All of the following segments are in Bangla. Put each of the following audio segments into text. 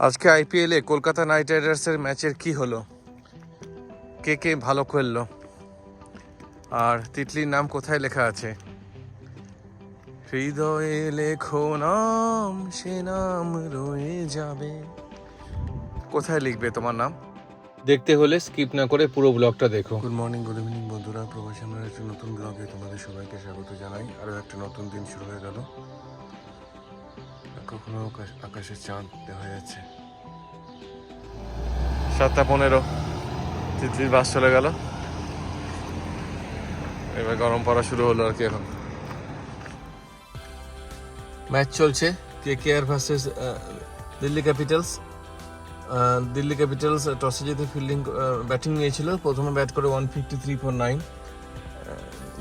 আজকে আইপিএলে কলকাতা নাইট রাইডার্সের ম্যাচের কি হলো? কে কে ভালো খেললো? আর তিতলির নাম কোথায় লেখা আছে? হৃদয়ে লেখো নাম সে নাম রয়ে যাবে। কোথায় লিখবে তোমার নাম? দেখতে হলে স্কিপ না করে পুরো ব্লগটা দেখো। গুড মর্নিং গুড ইভিনিং বন্ধুরা। প্রবাসী আমরা একটি নতুন ব্লগে তোমাদের সবাইকে স্বাগত জানাই। আরও একটা নতুন দিন শুরু হয়ে গেল। কখনো আকাশ- চাঁদ দেখা যাচ্ছে সাতটা পনেরো। তিতলির বাস চলে গেল। এবার গরম পড়া শুরু হলো আর কি এখন। ম্যাচ চলছে। K K R versus Delhi Capitals. Delhi Capitals টসে জিতে ফিল্ডিং ব্যাটিং নিয়েছিল। প্রথমে ব্যাট করে one fifty three four nine.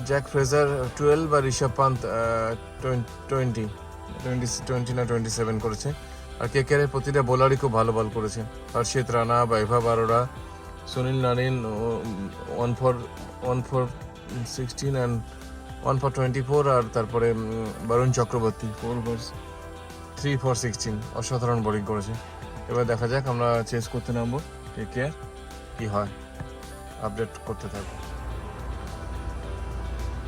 Jake Fraser twelve আর Rishabh Pant twenty. Twenty twenty না টোয়েন্টি সেভেন করেছে। আর কে প্রতিটা বোলারই খুব ভালো বল করেছে। Harshit Rana Vaibhav Arora Sunil Narine one for one for sixteen and one for twenty four আর তারপরে Varun Chakravarthy. Four for three for sixteen অসাধারণ বোলিং করেছে। এবার দেখা যাক আমরা চেঞ্জ করতে নামবো। কে কে আর কী হয়। আপডেট করতে থাকব।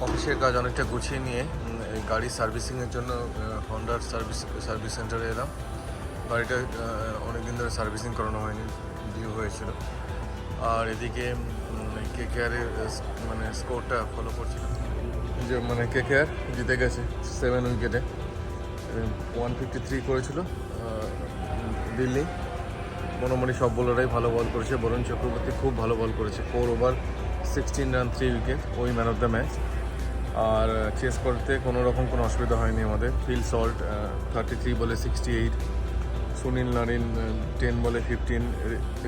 অফিসের কাজ অনেকটা গুছিয়ে নিয়ে গাড়ি সার্ভিসিংয়ের জন্য হন্ডার সার্ভিস সার্ভিস সেন্টারে এলাম। গাড়িটা অনেক দিন ধরে সার্ভিসিং করানো হয়নি ডিউ হয়েছিল। আর এদিকে কে কেয়ারের মানে স্কোরটা ফলো করছিলাম যে মানে কে কেয়ার জিতে গেছে সেভেন উইকেটে ওয়ান ফিফটি থ্রি করেছিল দিল্লি। মোটামুটি সব বোলারাই ভালো বল করেছে। বরুণ চক্রবর্তী খুব ভালো বল করেছে। Four over sixteen run three wicket ওই ম্যান অফ দ্য ম্যাচ আর চেস করতে কোনো রকম কোনো অসুবিধা হয়নি আমাদের। ফিল সল্ট থার্টি থ্রি বলে sixty eight Sunil Narine ten বলে ফিফটিন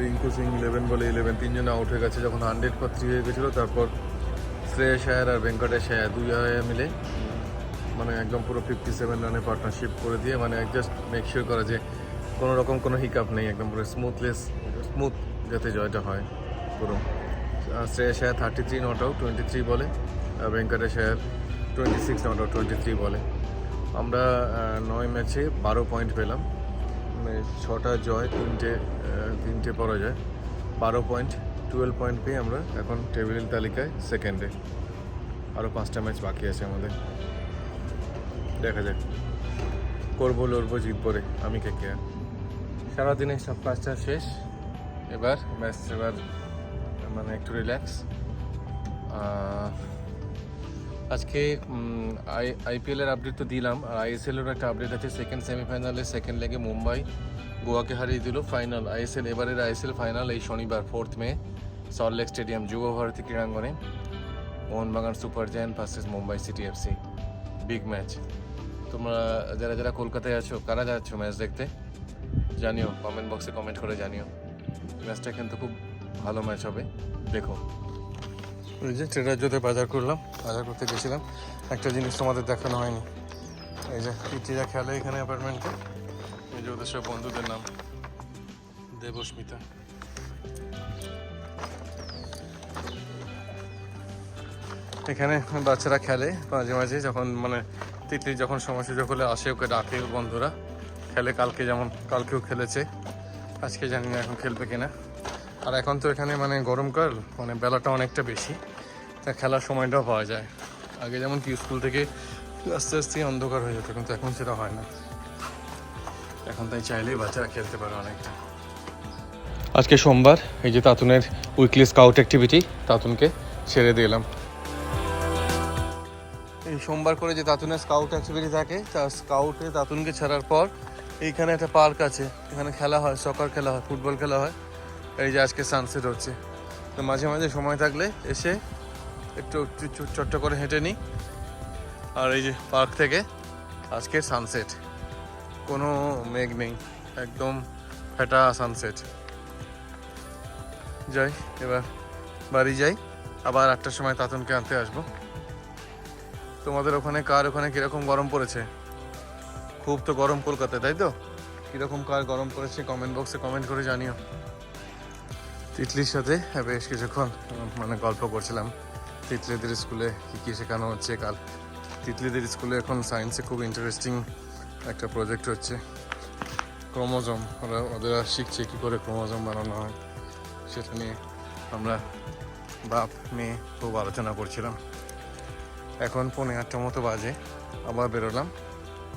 রিঙ্কু সিং ইলেভেন বলে ইলেভেন তিনজনে আউট হয়ে গেছে যখন হান্ড্রেড পর থ্রি হয়ে গেছিল। তারপর শ্রেয়স আয়ার আর ভেঙ্কটেশ আয়ার দুই আয়া মিলে মানে একদম পুরো ফিফটি সেভেন রানে পার্টনারশিপ করে দিয়ে মানে জাস্ট মেক শিওর করা যে কোনো রকম কোনো হিকআপ নেই, একদম পুরো স্মুথলেস স্মুথ যাতে জয়টা হয় পুরো। Shreyas Iyer thirty three not out twenty three বলে আর Venkatesh twenty six not twenty three বলে। আমরা নয় ম্যাচে বারো পয়েন্ট পেলাম। মানে ছটা জয়, তিনটে তিনটে পরাজয়। বারো পয়েন্ট টুয়েলভ পয়েন্ট পেয়ে আমরা এখন টেবিল তালিকায় সেকেন্ডে আরও পাঁচটা ম্যাচ বাকি আছে আমাদের। দেখা যাক। করব, লড়বো, জিতবো রে। আমি কে কে? সারাদিনে সব কাজটা শেষ। এবার ম্যাচ এবার মানে একটু রিল্যাক্স আজকে আই আইপিএলের আপডেট তো দিলাম, আর আইএসএলের একটা আপডেট আছে সেকেন্ড সেমিফাইনালে সেকেন্ড লেগে মুম্বাই গোয়াকে হারিয়ে দিল ফাইনাল আইএসএল এবারের আইএসএল ফাইনাল এই শনিবার fourth May Salt Lake stadium Yuva Bharati ক্রীড়াঙ্গনে, Mohun Bagan Super Giant versus Mumbai City FC big match তোমরা, যারা যারা কলকাতায় আছো, কারা যাচ্ছ ম্যাচ দেখতে? জানিও কমেন্ট বক্সে কমেন্ট করে জানিও। ম্যাচটা কিন্তু খুব ভালো ম্যাচ হবে। দেখো। ওই যে ট্রেডার জোতে বাজার করলাম। বাজার করতে গেছিলাম। একটা জিনিস তোমাদের দেখানো হয়নি। এই যে পিটিরা খেলে এখানে অ্যাপার্টমেন্টে এই যে ওদের সব বন্ধুদের নাম। দেবস্মিতা। এখানে বাচ্চারা খেলে মাঝে মাঝে যখন মানে তিতলি যখন সময় সুযোগ হলে আসে, ওকে ডাকে বন্ধুরা। খেলে কালকে যেমন কালকেও খেলেছে। আজকে জানি না এখন খেলবে কিনা। আর এখন তো এখানে মানে গরমকাল মানে বেলাটা অনেকটা বেশি। খেলার সময়টাও পাওয়া যায়। আগে যেমন কি স্কুল থেকে আস্তে আস্তে অন্ধকার হয়ে যেত কিন্তু এখন সেটা হয় না। এখন তাই চাইলেই বাচ্চারা খেলতে পারে অনেকটা। আজকে সোমবার এই যে তাতুনের উইকলি স্কাউট অ্যাক্টিভিটি তাতুনকে ছেড়ে দিলাম এই সোমবার করে যে তাতুনের স্কাউট অ্যাক্টিভিটি থাকে তার স্কাউটে তাতুনকে ছাড়ার পর এইখানে একটা পার্ক আছে। এখানে খেলা হয় সকার খেলা হয় ফুটবল খেলা হয়। এই যে আজকে সানসেট হচ্ছে। তো মাঝে মাঝে সময় থাকলে এসে একটু চট্ট করে হেঁটে নিই। আর এই যে পার্ক থেকে আজকে সানসেট কোনো মেঘ নেই, একদম ফেটা সানসেট যাই, এবার বাড়ি যাই। আবার আটটার সময় তাতনকে আনতে আসব। তোমাদের ওখানে কার ওখানে কীরকম গরম পড়েছে? খুব তো গরম কলকাতায়, তাই তো? কীরকম কার গরম পড়েছে কমেন্ট বক্সে কমেন্ট করে জানিও। তিতলির সাথে বেশ কিছুক্ষণ মানে গল্প করছিলাম। তিতলিদের স্কুলে কী কী শেখানো হচ্ছে কাল? তিতলিদের স্কুলে এখন সায়েন্সে খুব ইন্টারেস্টিং একটা প্রজেক্ট হচ্ছে। ক্রোমোজোম ওরা, ওদের শিখছে কী করে ক্রোমোজোম বানানো হয়। সেটা নিয়ে আমরা বাপ, মেয়ে খুব আলোচনা করছিলাম। এখন পৌনে আটটা মতো বাজে, আবার বেরোলাম।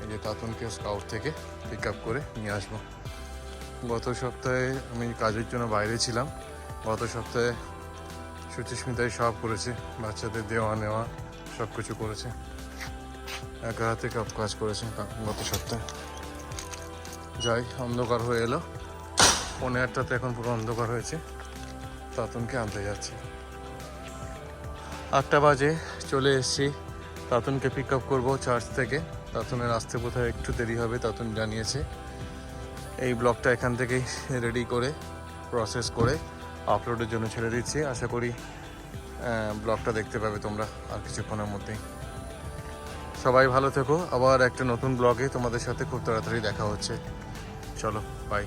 এই যে তাতুনকে স্কাউট থেকে পিক আপ করে নিয়ে আসব। গত সপ্তাহে আমি কাজের জন্য বাইরে ছিলাম। গত সপ্তাহে সুচিস্মিতাই সব করেছে। বাচ্চাদের দেওয়া, নেওয়া সব কিছু করেছে। একা হাতে সব কাজ করেছে গত সপ্তাহে। যাই, অন্ধকার হয়ে এলো। পৌনে আটটাতে এখন পুরো অন্ধকার হয়েছে। তাতুনকে আনতে যাচ্ছি। আটটা বাজে, চলে এসেছি। তাতুনকে পিক আপ করব চার্চ থেকে। তাতুনের আসতে কোথায় একটু দেরি হবে, তাতুন জানিয়েছে। এই ব্লগটা এখান থেকেই রেডি করে প্রসেস করে আপলোডের জন্য ছেড়ে দিচ্ছি। আশা করি ব্লগটা দেখতে পাবে তোমরা আর কিছুক্ষণের মধ্যেই। সবাই ভালো থেকো। আবার একটা নতুন ব্লগে তোমাদের সাথে খুব তাড়াতাড়ি দেখা হচ্ছে। চলো বাই